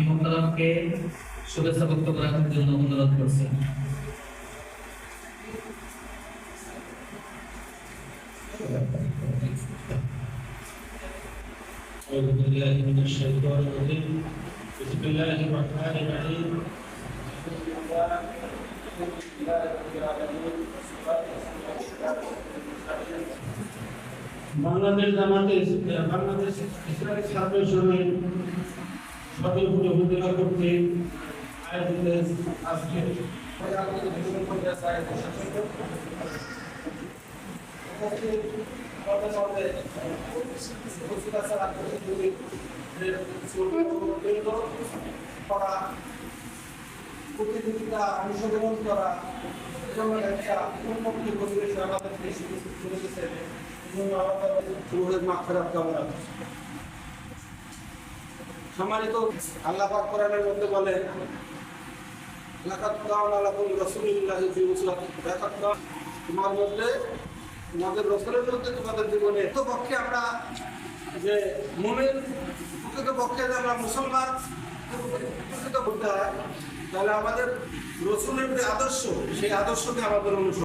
মোহতারামকে শুভেচ্ছা বক্তব্য রাখার জন্য অনুরোধ করছি أعوذ بالله من الشيطان الرجيم بسم الله الرحمن الرحيم বাংলাদেশ জামাতে বাংলাদেশ ইসলামী ছাত্র সমিতি সর্বপুরে উপজেলা কর্তৃক আয়োজিত আজকে প্রতিযোগিতা অংশগ্রহণ করা এবং একটা উন্মুক্ত পরিবেশে আমাদের দেশে চলে গেছে মাফেরাত কামনা করছি। সম্মানিত আল্লাহ পাক কোরআনের মধ্যে বলেন তোমার মধ্যে, তোমাদের রসুলের মধ্যে তোমাদের জীবনে তো পক্ষে আমরা যে মুমিন, প্রকৃত পক্ষে যে আমরা মুসলমান, প্রকৃত তাহলে আমাদের রসুলের যে আদর্শ, সেই আদর্শকে আমাদের অনুসরণ